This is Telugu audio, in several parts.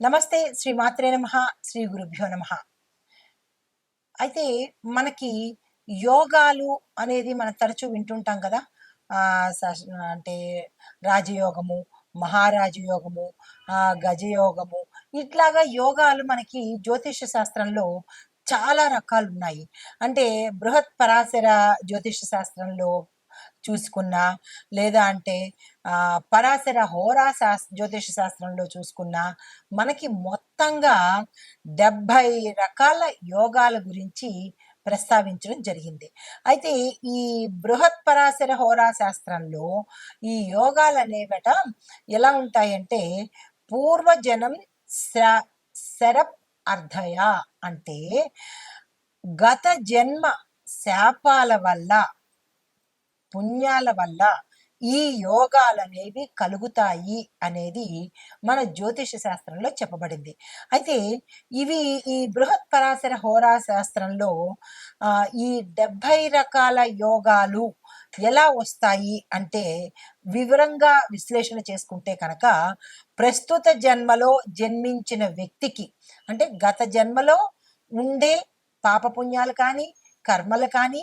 నమస్తే శ్రీ మాత్రే నమ శ్రీ గురుభ్యో నమ. అయితే మనకి యోగాలు అనేది మనం తరచూ వింటుంటాం కదా. అంటే రాజయోగము మహారాజయోగము గజయోగము ఇట్లాగా యోగాలు మనకి జ్యోతిష శాస్త్రంలో చాలా రకాలు ఉన్నాయి అంటే బృహత్ పరాశర జ్యోతిష శాస్త్రంలో చూసుకున్నా లేదా అంటే పరాశర హోరా శాస్ జ్యోతిష శాస్త్రంలో చూసుకున్నా మనకి మొత్తంగా డెబ్భై రకాల యోగాల గురించి ప్రస్తావించడం జరిగింది. అయితే ఈ బృహత్ పరాశర హోరా శాస్త్రంలో ఈ యోగాలు అనేవట ఎలా ఉంటాయంటే పూర్వజనం శ శరప్ అర్ధయ అంటే గత జన్మ శాపాల వల్ల పుణ్యాల వల్ల ఈ యోగాలు అనేవి కలుగుతాయి అనేది మన జ్యోతిష శాస్త్రంలో చెప్పబడింది. అయితే ఇవి ఈ బృహత్ పరాశర హోరా శాస్త్రంలో ఈ డెబ్భై రకాల యోగాలు ఎలా వస్తాయి అంటే వివరంగా విశ్లేషణ చేసుకుంటే కనుక ప్రస్తుత జన్మలో జన్మించిన వ్యక్తికి అంటే గత జన్మలో ఉండే పాపపుణ్యాలు కానీ కర్మలు కానీ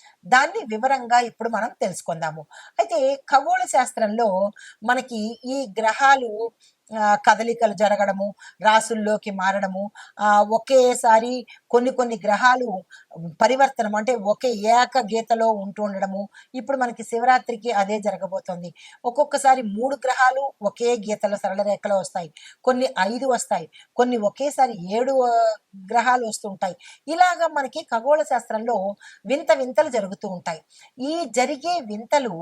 దాన్ని వివరంగా ఇప్పుడు మనం తెలుసుకుందాము. అయితే ఖగోళ శాస్త్రంలో మనకి ఈ గ్రహాలు ఆ, కదలికలు జరగడము రాసుల్లోకి మారడము ఆ, ఒకేసారి కొన్ని కొన్ని గ్రహాలు పరివర్తనం అంటే ఒకే ఏక గీతలో ఉంటూ ఉండడము. ఇప్పుడు మనకి శివరాత్రికి అదే జరగబోతోంది. ఒక్కొక్కసారి మూడు గ్రహాలు ఒకే గీతలో సరళ రేఖలో వస్తాయి. కొన్ని ఐదు వస్తాయి. కొన్ని ఒకేసారి ఏడు గ్రహాలు వస్తుంటాయి ఇలాగా మనకి ఖగోళ శాస్త్రంలో వింత వింతలు జరుగుతూ ఉంటాయి. ఈ జరిగే వింతలు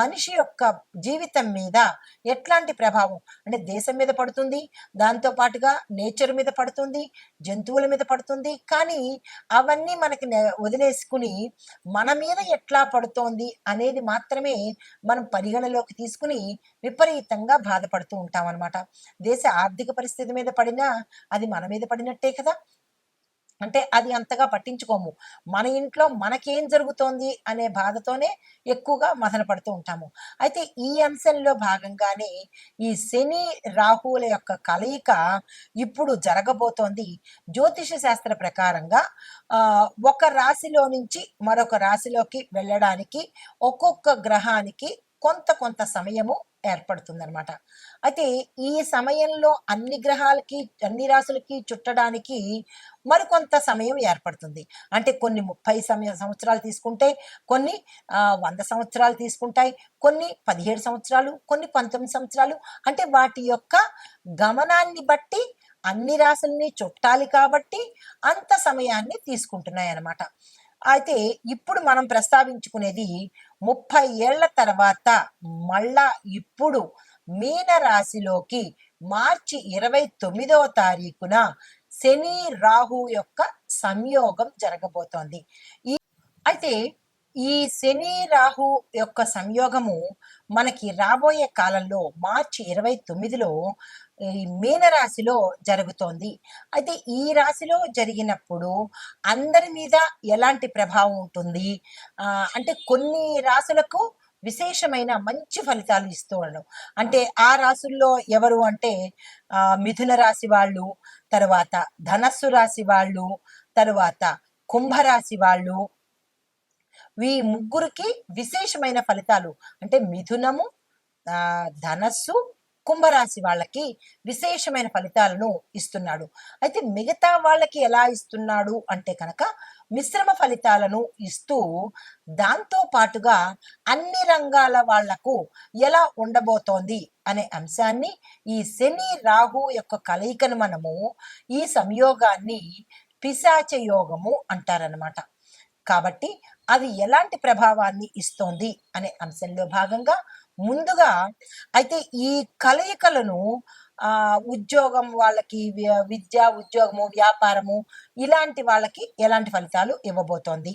మనిషి యొక్క జీవితం మీద ఎట్లాంటి ప్రభావం? అంటే దేశం మీద పడుతుంది దాంతో పాటుగా నేచర్ మీద పడుతుంది జంతువుల మీద పడుతుంది. కానీ అవన్నీ మనకి నె- వదిలేసుకుని మన మీద ఎట్లా పడుతోంది అనేది మాత్రమే మనం పరిగణలోకి తీసుకుని విపరీతంగా బాధపడుతూ ఉంటాం అనమాట దేశ ఆర్థిక పరిస్థితి మీద పడినా అది మన మీద పడినట్టే కదా. అంటే అది అంతగా పట్టించుకోము. మన ఇంట్లో మనకేం జరుగుతోంది అనే బాధతోనే ఎక్కువగా మదన పడుతూ ఉంటాము. అయితే ఈ అంశంలో భాగంగానే ఈ శని రాహువుల యొక్క కలయిక ఇప్పుడు జరగబోతోంది. జ్యోతిష శాస్త్ర ప్రకారంగా ఒక రాశిలో నుంచి మరొక రాశిలోకి వెళ్ళడానికి ఒక్కొక్క గ్రహానికి కొంత కొంత సమయము ఏర్పడుతుందన్నమాట. అయితే ఈ సమయంలో అన్ని గ్రహాలకి అన్ని రాశులకి చుట్టడానికి మరికొంత సమయం ఏర్పడుతుంది. అంటే కొన్ని ముప్పై సమయ సంవత్సరాలు తీసుకుంటే కొన్ని వంద సంవత్సరాలు తీసుకుంటాయి కొన్ని పదిహేడు సంవత్సరాలు కొన్ని పంతొమ్మిది సంవత్సరాలు. అంటే వాటి యొక్క గమనాన్ని బట్టి అన్ని రాశుల్ని చుట్టాలి కాబట్టి అంత సమయాన్ని తీసుకుంటున్నాయి అన్నమాట అయితే ఇప్పుడు మనం ప్రస్తావించుకునేది ముప్పై ఏళ్ళ తర్వాత మళ్ళా ఇప్పుడు మీన రాశిలోకి మార్చి ఇరవై తొమ్మిదవ తారీఖున శని రాహు యొక్క సంయోగం జరగబోతోంది. ఈ అయితే ఈ శని రాహు యొక్క సంయోగము మనకి రాబోయే కాలంలో మార్చి ఇరవై తొమ్మిదిలో మీనరాశిలో జరుగుతోంది. అయితే ఈ రాశిలో జరిగినప్పుడు అందరి మీద ఎలాంటి ప్రభావం ఉంటుంది? అంటే కొన్ని రాశులకు విశేషమైన మంచి ఫలితాలు ఇస్తూ ఉండడం. అంటే ఆ రాశుల్లో ఎవరు అంటే మిథున రాశి వాళ్ళు తర్వాత ధనస్సు రాశి వాళ్ళు తరువాత కుంభరాశి వాళ్ళు. ఈ ముగ్గురికి విశేషమైన ఫలితాలు అంటే మిథునము ధనస్సు కుంభరాశి వాళ్ళకి విశేషమైన ఫలితాలను ఇస్తున్నాడు. అయితే మిగతా వాళ్ళకి ఎలా ఇస్తున్నాడు అంటే కనుక మిశ్రమ ఫలితాలను ఇస్తూ దాంతో పాటుగా అన్ని రంగాల వాళ్ళకు ఎలా ఉండబోతోంది అనే అంశాన్ని ఈ శని రాహు యొక్క కలయికను మనము ఈ సంయోగాన్ని పిశాచ యోగము అంటారనమాట కాబట్టి అది ఎలాంటి ప్రభావాన్ని ఇస్తోంది అనే అంశంలో భాగంగా ముందుగా అయితే ఈ కలయికలను ఆ ఉద్యోగం వాళ్ళకి వి- విద్య ఉద్యోగము వ్యాపారము ఇలాంటి వాళ్ళకి ఎలాంటి ఫలితాలు ఇవ్వబోతోంది?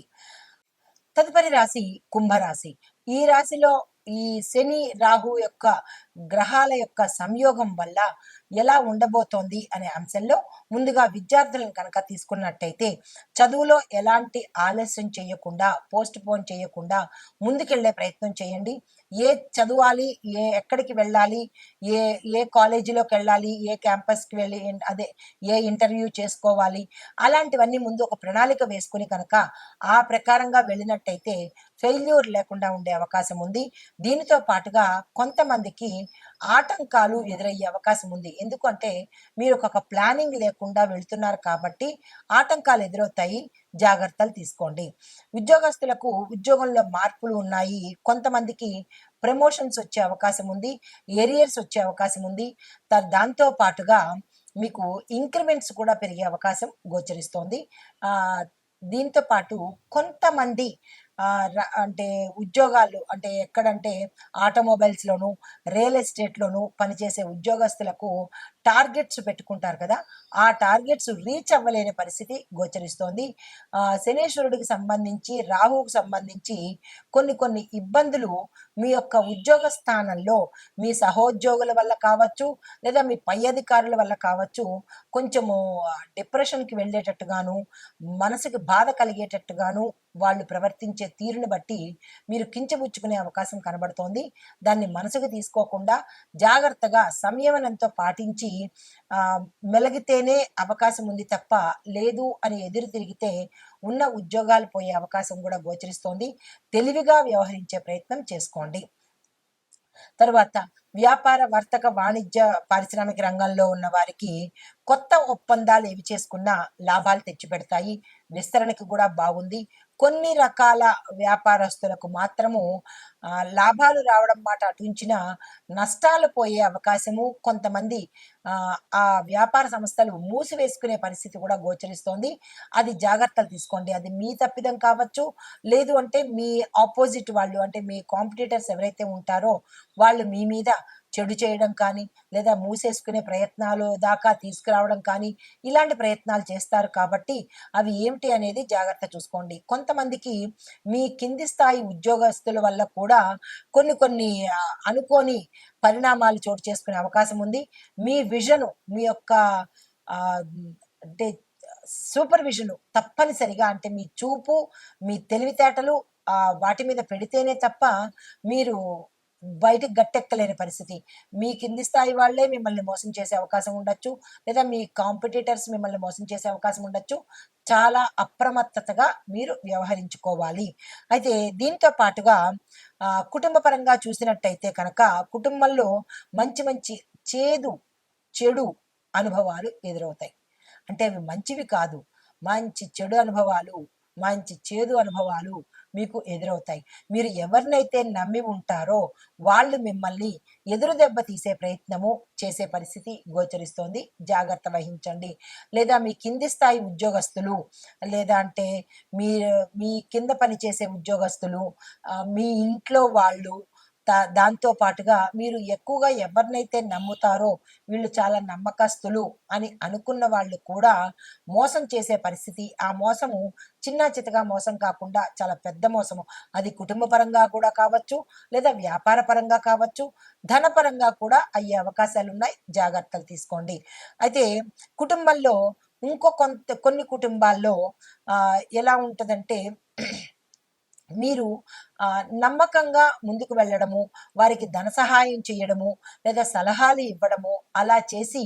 తదుపరి రాశి కుంభరాశి. ఈ రాశిలో ఈ శని రాహు యొక్క గ్రహాల యొక్క సంయోగం వల్ల ఎలా ఉండబోతోంది అనే అంశంలో ముందుగా విద్యార్థులను కనుక తీసుకున్నట్టయితే చదువులో ఎలాంటి ఆలస్యం చేయకుండా పోస్ట్ పోన్ చేయకుండా ముందుకెళ్ళే ప్రయత్నం చేయండి. ఏ చదవాలి ఏ ఎక్కడికి వెళ్ళాలి ఏ ఏ కాలేజీలోకి వెళ్ళాలి ఏ క్యాంపస్కి వెళ్ళి అదే ఏ ఇంటర్వ్యూ చేసుకోవాలి అలాంటివన్నీ ముందు ఒక ప్రణాళిక వేసుకుని కనుక ఆ ప్రకారంగా వెళ్ళినట్టయితే ఫెయిల్యూర్ లేకుండా ఉండే అవకాశం ఉంది. దీనితో పాటుగా కొంతమందికి ఆటంకాలు ఎదురయ్యే అవకాశం ఉంది. ఎందుకంటే మీరు ఒక ప్లానింగ్ లేకుండా వెళ్తున్నారు కాబట్టి ఆటంకాలు ఎదురవుతాయి. జాగ్రత్తలు తీసుకోండి. ఉద్యోగస్తులకు ఉద్యోగంలో మార్పులు ఉన్నాయి. కొంతమందికి ప్రమోషన్స్ వచ్చే అవకాశం ఉంది. ఏరియర్స్ వచ్చే అవకాశం ఉంది. దాంతో పాటుగా మీకు ఇంక్రిమెంట్స్ కూడా పెరిగే అవకాశం గోచరిస్తోంది. దీంతో పాటు కొంతమంది అంటే ఉద్యోగాలు అంటే ఎక్కడంటే ఆటోమొబైల్స్లోను రియల్ ఎస్టేట్లోను పనిచేసే ఉద్యోగస్తులకు టార్గెట్స్ పెట్టుకుంటారు కదా. ఆ టార్గెట్స్ రీచ్ అవ్వలేని పరిస్థితి గోచరిస్తోంది. శనేశ్వరుడికి సంబంధించి రాహువుకు సంబంధించి కొన్ని కొన్ని ఇబ్బందులు మీ యొక్క ఉద్యోగ స్థానంలో మీ సహోద్యోగుల వల్ల కావచ్చు లేదా మీ పై అధికారుల వల్ల కావచ్చు కొంచెము డిప్రెషన్కి వెళ్ళేటట్టుగాను మనసుకి బాధ కలిగేటట్టుగాను వాళ్ళు ప్రవర్తించే తీరును బట్టి మీరు కించబుచ్చుకునే అవకాశం కనబడుతోంది. దాన్ని మనసుకు తీసుకోకుండా జాగ్రత్తగా సంయమనంతో పాటించి మెలిగితేనే మెలగితేనే అవకాశం ఉంది తప్ప లేదు అని ఎదురు తిరిగితే ఉన్న ఉద్యోగాలు పోయే అవకాశం కూడా గోచరిస్తోంది. తెలివిగా వ్యవహరించే ప్రయత్నం చేసుకోండి. తర్వాత వ్యాపార వర్తక వాణిజ్య పారిశ్రామిక రంగంలో ఉన్న వారికి కొత్త ఒప్పందాలు ఏవి చేసుకున్నా లాభాలు తెచ్చిపెడతాయి. విస్తరణకి కూడా బాగుంది. కొన్ని రకాల వ్యాపారస్తులకు మాత్రము లాభాలు రావడం మాట అటుంచిన నష్టాలు పోయే అవకాశము కొంతమంది ఆ, ఆ వ్యాపార సంస్థలు మూసివేసుకునే పరిస్థితి కూడా గోచరిస్తోంది. అది జాగ్రత్తలు తీసుకోండి. అది మీ తప్పిదం కావచ్చు లేదు అంటే మీ ఆపోజిట్ వాళ్ళు అంటే మీ కాంపిటీటర్స్ ఎవరైతే ఉంటారో వాళ్ళు మీ మీద చెడు చేయడం కానీ లేదా మూసేసుకునే ప్రయత్నాలు దాకా తీసుకురావడం కానీ ఇలాంటి ప్రయత్నాలు చేస్తారు కాబట్టి అవి ఏమిటి అనేది జాగ్రత్త చూసుకోండి. కొంతమందికి మీ కింది స్థాయి ఉద్యోగస్తుల వల్ల కూడా కొన్ని కొన్ని అనుకోని పరిణామాలు చోటు చేసుకునే అవకాశం ఉంది. మీ విజను మీ యొక్క అంటే సూపర్విజన్ తప్పనిసరిగా అంటే మీ చూపు మీ తెలివితేటలు వాటి మీద పెడితేనే తప్ప మీరు బయటికి గట్టెక్కలేని పరిస్థితి. మీ కింది స్థాయి వాళ్ళే మిమ్మల్ని మోసం చేసే అవకాశం ఉండొచ్చు. లేదా మీ కాంపిటీటర్స్ మిమ్మల్ని మోసం చేసే అవకాశం ఉండొచ్చు. చాలా అప్రమత్తతగా మీరు వ్యవహరించుకోవాలి. అయితే దీంతో పాటుగా కుటుంబపరంగా కుటుంబ పరంగా చూసినట్టయితే కనుక కుటుంబంలో మంచి మంచి చేదు చెడు అనుభవాలు ఎదురవుతాయి. అంటే అవి మంచివి కాదు. మంచి చెడు అనుభవాలు మంచి చేదు అనుభవాలు మీకు ఎదురవుతాయి. మీరు ఎవరినైతే నమ్మి ఉంటారో వాళ్ళు మిమ్మల్ని ఎదురు దెబ్బ తీసే ప్రయత్నము చేసే పరిస్థితి గోచరిస్తోంది. జాగ్రత్త వహించండి. లేదా మీ కింది స్థాయి ఉద్యోగస్తులు లేదా అంటే మీ మీ కింద పనిచేసే ఉద్యోగస్తులు మీ ఇంట్లో వాళ్ళు దాంతో పాటుగా మీరు ఎక్కువగా ఎవరినైతే నమ్ముతారో వీళ్ళు చాలా నమ్మకస్తులు అని అనుకున్న వాళ్ళు కూడా మోసం చేసే పరిస్థితి. ఆ మోసము చిన్న చితగా మోసం కాకుండా చాలా పెద్ద మోసము. అది కుటుంబ పరంగా కూడా కావచ్చు లేదా వ్యాపార పరంగా కావచ్చు ధనపరంగా కూడా అయ్యే అవకాశాలు ఉన్నాయి జాగ్రత్తలు తీసుకోండి. అయితే కుటుంబంలో ఇంకో కొంత కొన్ని కుటుంబాల్లో ఎలా ఉంటుందంటే మీరు నమ్మకంగా ముందుకు వెళ్ళడము వారికి ధన సహాయం చేయడము లేదా సలహాలు ఇవ్వడము అలా చేసి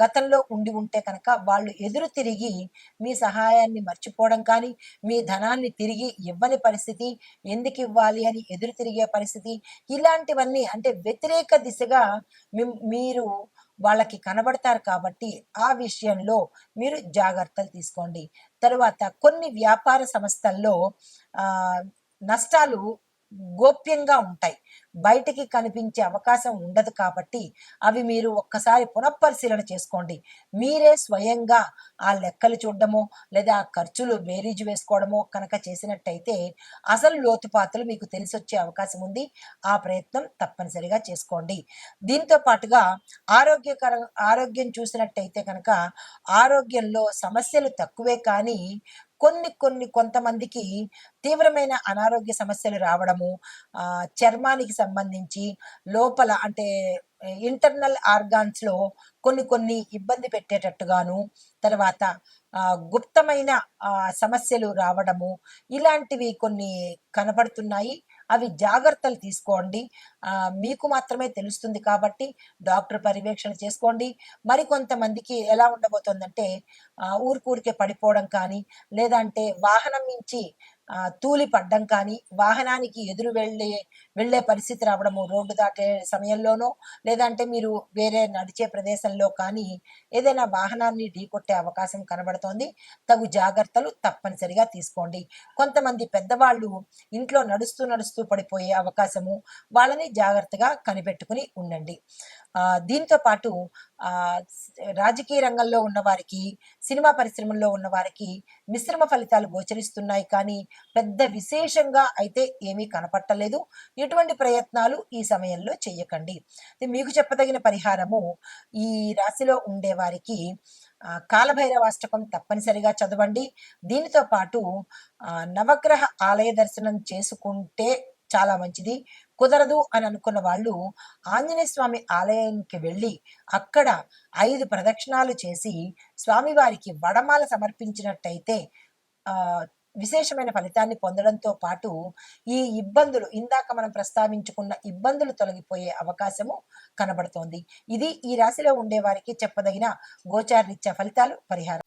గతంలో ఉండి ఉంటే కనుక వాళ్ళు ఎదురు తిరిగి మీ సహాయాన్ని మర్చిపోవడం కానీ మీ ధనాన్ని తిరిగి ఇవ్వని పరిస్థితి ఎందుకు ఇవ్వాలి అని ఎదురు తిరిగే పరిస్థితి ఇలాంటివన్నీ అంటే వ్యతిరేక దిశగా మీరు వాళ్ళకి కనబడతారు కాబట్టి ఆ విషయంలో మీరు జాగ్రత్తలు తీసుకోండి. తరువాత కొన్ని వ్యాపార సంస్థల్లో నష్టాలు గోప్యంగా ఉంటాయి. బయటికి కనిపించే అవకాశం ఉండదు కాబట్టి అవి మీరు ఒక్కసారి పునఃపరిశీలన చేసుకోండి. మీరే స్వయంగా ఆ లెక్కలు చూడడమో లేదా ఆ ఖర్చులు బేరీజు వేసుకోవడమో కనుక చేసినట్టయితే అసలు లోతుపాతులు మీకు తెలిసి వచ్చే అవకాశం ఉంది. ఆ ప్రయత్నం తప్పనిసరిగా చేసుకోండి. దీంతో పాటుగా ఆరోగ్యకర ఆరోగ్యం చూసినట్టయితే కనుక ఆరోగ్యంలో సమస్యలు తక్కువే కానీ కొన్ని కొన్ని కొంతమందికి తీవ్రమైన అనారోగ్య సమస్యలు రావడము చర్మానికి సంబంధించి లోపల అంటే ఇంటర్నల్ ఆర్గాన్స్లో కొన్ని కొన్ని ఇబ్బంది పెట్టేటట్టుగాను తర్వాత గుప్తమైన సమస్యలు రావడము ఇలాంటివి కొన్ని కనపడుతున్నాయి. అవి జాగ్రత్తలు తీసుకోండి. మీకు మాత్రమే తెలుస్తుంది కాబట్టి డాక్టర్ పర్యవేక్షణ చేసుకోండి. మరి కొంతమందికి ఎలా ఉండబోతోందంటే ఆ, ఊరికూరికే పడిపోవడం కానీ లేదంటే వాహనం నుంచి తూలి పడ్డం కానీ వాహనానికి ఎదురు వెళ్ళే వెళ్ళే పరిస్థితి రావడము రోడ్డు దాటే సమయంలోనో లేదంటే మీరు వేరే నడిచే ప్రదేశంలో కానీ ఏదైనా వాహనాన్ని ఢీకొట్టే అవకాశం కనబడుతోంది. తగు జాగ్రత్తలు తప్పనిసరిగా తీసుకోండి. కొంతమంది పెద్దవాళ్ళు ఇంట్లో నడుస్తూ నడుస్తూ పడిపోయే అవకాశము వాళ్ళని జాగ్రత్తగా కనిపెట్టుకుని ఉండండి. దీంతో పాటు రాజకీయ రంగంలో ఉన్న వారికి సినిమా పరిశ్రమల్లో ఉన్న వారికి మిశ్రమ ఫలితాలు గోచరిస్తున్నాయి. కానీ పెద్ద విశేషంగా అయితే ఏమీ కనపట్టలేదు. ఎటువంటి ప్రయత్నాలు ఈ సమయంలో చేయకండి. మీకు చెప్పదగిన పరిహారము ఈ రాశిలో ఉండే వారికి కాలభైరవాష్టకం తప్పనిసరిగా చదవండి. దీనితో పాటు నవగ్రహ ఆలయ దర్శనం చేసుకుంటే చాలా మంచిది. కుదరదు అని అనుకున్న వాళ్ళు ఆంజనేయ స్వామి ఆలయానికి వెళ్ళి అక్కడ ఐదు ప్రదక్షిణాలు చేసి స్వామివారికి వడమాల సమర్పించినట్టయితే ఆ విశేషమైన ఫలితాన్ని పొందడంతో పాటు ఈ ఇబ్బందులు ఇందాక మనం ప్రస్తావించుకున్న ఇబ్బందులు తొలగిపోయే అవకాశము కనబడుతోంది. ఇది ఈ రాశిలో ఉండే వారికి చెప్పదగిన గోచారరీత్యా ఫలితాలు పరిహారం.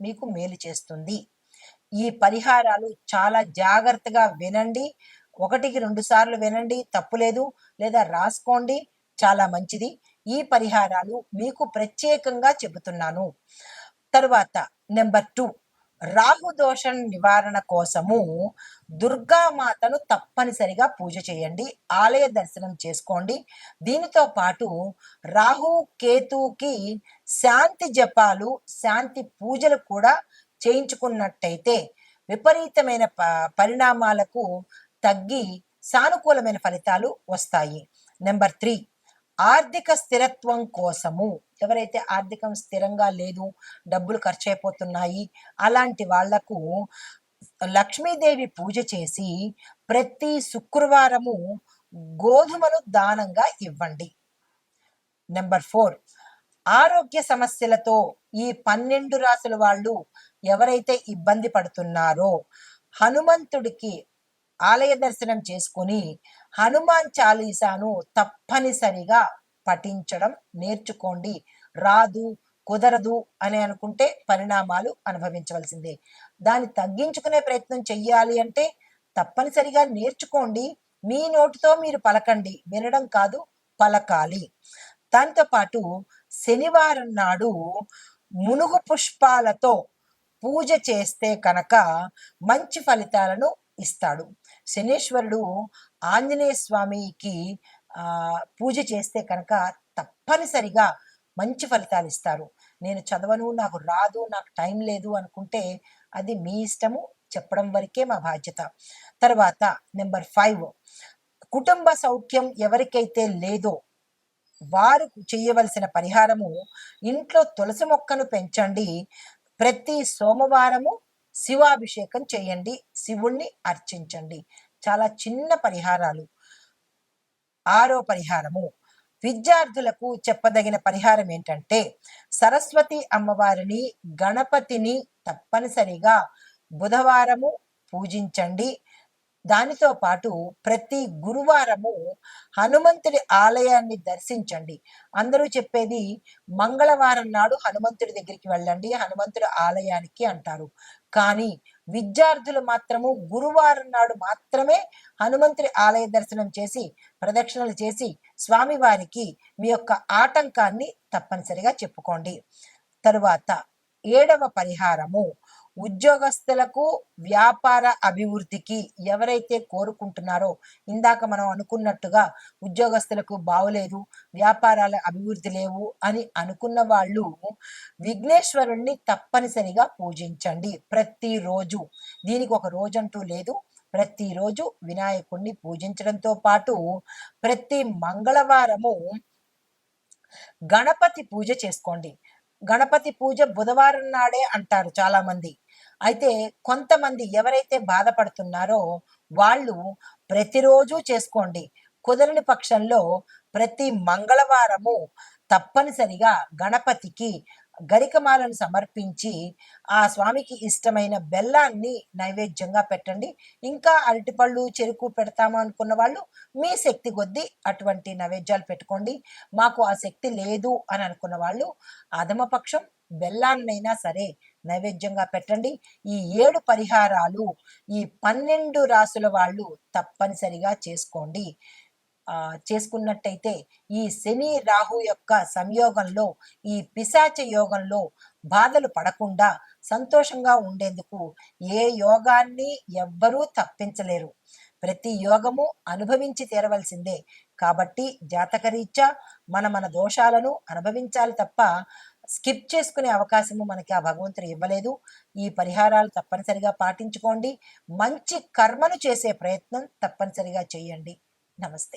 మీకు మేలు చేస్తుంది. ఈ పరిహారాలు చాలా జాగ్రత్తగా వినండి. ఒకటికి రెండు సార్లు వినండి. తప్పులేదు లేదా రాసుకోండి. చాలా మంచిది. ఈ పరిహారాలు మీకు ప్రత్యేకంగా చెబుతున్నాను. తరువాత నెంబర్ టూ. రాహుదోషం నివారణ కోసము దుర్గామాతను తప్పనిసరిగా పూజ చేయండి ఆలయ దర్శనం చేసుకోండి. దీనితో పాటు రాహు కేతుకి శాంతి జపాలు శాంతి పూజలు కూడా చేయించుకున్నట్టయితే విపరీతమైన ప- పరిణామాలకు తగ్గి సానుకూలమైన ఫలితాలు వస్తాయి. Number three. ఆర్థిక స్థిరత్వం కోసము. ఎవరైతే ఆర్థికం స్థిరంగా లేదు డబ్బులు ఖర్చు అయిపోతున్నాయి అలాంటి వాళ్ళకు లక్ష్మీదేవి పూజ చేసి ప్రతి శుక్రవారము గోధుమను దానంగా ఇవ్వండి. Number four. ఆరోగ్య సమస్యలతో ఈ పన్నెండు రాసుల వాళ్ళు ఎవరైతే ఇబ్బంది పడుతున్నారో హనుమంతుడికి ఆలయ దర్శనం చేసుకుని హనుమాన్ చాలీసాను తప్పనిసరిగా పఠించడం నేర్చుకోండి. రాదు కుదరదు అని అనుకుంటే పరిణామాలు అనుభవించవలసిందే. దాన్ని తగ్గించుకునే ప్రయత్నం చెయ్యాలి అంటే తప్పనిసరిగా నేర్చుకోండి. మీ నోటితో మీరు పలకండి. వినడం కాదు పలకాలి. దాంతో పాటు శనివారం నాడు మునుగు పుష్పాలతో పూజ చేస్తే కనుక మంచి ఫలితాలను ఇస్తాడు. శనీశ్వరుడు ఆంజనేయ స్వామికి పూజ చేస్తే కనుక తప్పనిసరిగా మంచి ఫలితాలు ఇస్తారు. నేను చదవను నాకు రాదు నాకు టైం లేదు అనుకుంటే అది మీ ఇష్టము చెప్పడం వరకే మా బాధ్యత. తర్వాత నెంబర్ ఫైవ్ కుటుంబ సౌఖ్యం ఎవరికైతే లేదో వారు చేయవలసిన పరిహారము ఇంట్లో తులసి మొక్కను పెంచండి. ప్రతి సోమవారము శివాభిషేకం చేయండి శివుణ్ణి అర్చించండి. చాలా చిన్న పరిహారాలు. ఆరో పరిహారము. విద్యార్థులకు చెప్పదగిన పరిహారం ఏంటంటే సరస్వతి అమ్మవారిని గణపతిని తప్పనిసరిగా బుధవారము పూజించండి. దానితో పాటు ప్రతి గురువారము హనుమంతుడి ఆలయాన్ని దర్శించండి. అందరూ చెప్పేది మంగళవారం నాడు హనుమంతుడి దగ్గరికి వెళ్ళండి హనుమంతుడి ఆలయానికి అంటారు. కానీ విద్యార్థులు మాత్రము గురువారం నాడు మాత్రమే హనుమంతుడి ఆలయ దర్శనం చేసి ప్రదక్షిణలు చేసి స్వామివారికి మీ యొక్క ఆటంకాన్ని తప్పనిసరిగా చెప్పుకోండి. తరువాత ఏడవ పరిహారము. ఉద్యోగస్తులకు వ్యాపార అభివృద్ధికి ఎవరైతే కోరుకుంటున్నారో ఇందాక మనం అనుకున్నట్టుగా ఉద్యోగస్తులకు బాగులేదు వ్యాపారాల అభివృద్ధి లేవు అని అనుకున్న వాళ్ళు విఘ్నేశ్వరుణ్ణి తప్పనిసరిగా పూజించండి. ప్రతిరోజు దీనికి ఒక రోజంటూ లేదు. ప్రతిరోజు వినాయకుణ్ణి పూజించడంతో పాటు ప్రతి మంగళవారము గణపతి పూజ చేసుకోండి. గణపతి పూజ బుధవారం నాడే అంటారు చాలా మంది అయితే కొంతమంది ఎవరైతే బాధపడుతున్నారో వాళ్ళు ప్రతిరోజు చేసుకోండి. కుదరని పక్షంలో ప్రతి మంగళవారము తప్పనిసరిగా గణపతికి గరికమాలను సమర్పించి ఆ స్వామికి ఇష్టమైన బెల్లాన్ని నైవేద్యంగా పెట్టండి. ఇంకా అరటిపళ్ళు చెరుకు పెడతాము అనుకున్న వాళ్ళు మీ శక్తి కొద్దీ అటువంటి నైవేద్యాలు పెట్టుకోండి. మాకు ఆ శక్తి లేదు అని అనుకున్న వాళ్ళు అధమపక్షం బెల్లాన్నైనా సరే నైవేద్యంగా పెట్టండి. ఈ ఏడు పరిహారాలు ఈ పన్నెండు రాసుల వాళ్ళు తప్పనిసరిగా చేసుకోండి. చేసుకున్నట్టయితే ఈ శని రాహు యొక్క సంయోగంలో ఈ పిశాచ యోగంలో బాధలు పడకుండా సంతోషంగా ఉండేందుకు ఏ యోగాన్ని ఎవ్వరూ తప్పించలేరు. ప్రతి యోగము అనుభవించి తీరవలసిందే. కాబట్టి జాతకరీత్యా మన మన దోషాలను అనుభవించాలి తప్ప స్కిప్ చేసుకునే అవకాశము మనకి ఆ భగవంతుడు ఇవ్వలేదు. ఈ పరిహారాలు తప్పనిసరిగా పాటించుకోండి. మంచి కర్మను చేసే ప్రయత్నం తప్పనిసరిగా చేయండి. నమస్తే.